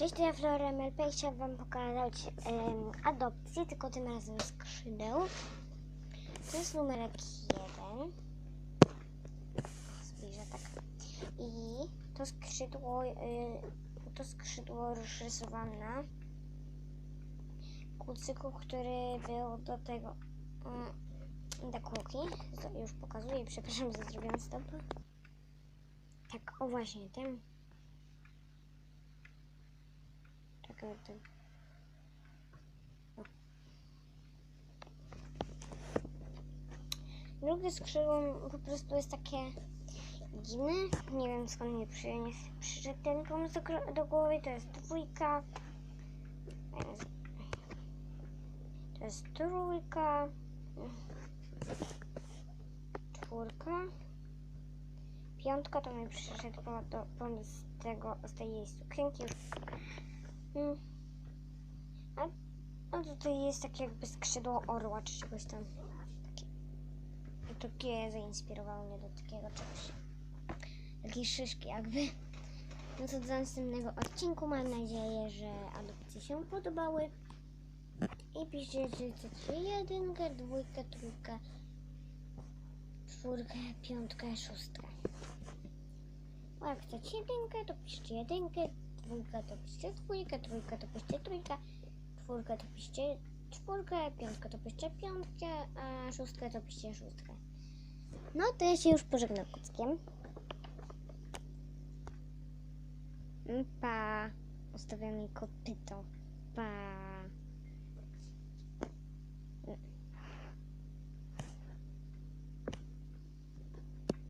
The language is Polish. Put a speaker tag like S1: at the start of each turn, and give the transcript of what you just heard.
S1: Cześć, to ja Flora MLP i Wam pokazać em, adopcję, tylko tym razem skrzydeł. To jest numerek 1. Zbliżę tak. I to skrzydło, y, to skrzydło rozrysowane na kucyku, który był do tego mm, do Już pokazuję, przepraszam za zrobiłam stopę. Tak, o właśnie, tym Drugie skrzydło po prostu jest takie dziwne. Nie wiem skąd mi przyszedł ten pomysł do, do głowy. To jest dwójka. To jest- trójka. Czwórka. Piątka to mi przyszedł pomysł z tego, z tej jej sukienki. Mm. A, a tutaj jest takie jakby skrzydło orła czy czegoś tam. Takie, takie zainspirowało mnie do takiego czegoś. Takiej szyszki jakby. No to do następnego odcinku mam nadzieję, że adopcje się podobały. I piszcie, czy chcecie jedynkę, dwójkę, trójkę, czwórkę, piątkę, szóstkę. A jak chcecie jedynkę, to piszcie jedynkę, dwójkę to piszcie dwójkę, trójkę to piszcie trójkę, czwórkę to piszcie czwórkę, piątkę to piszcie piątkę, a szóstkę to piszcie szóstkę. No to ja się już pożegnam kuckiem. Pa. Ustawiam mi kopyto. Pa.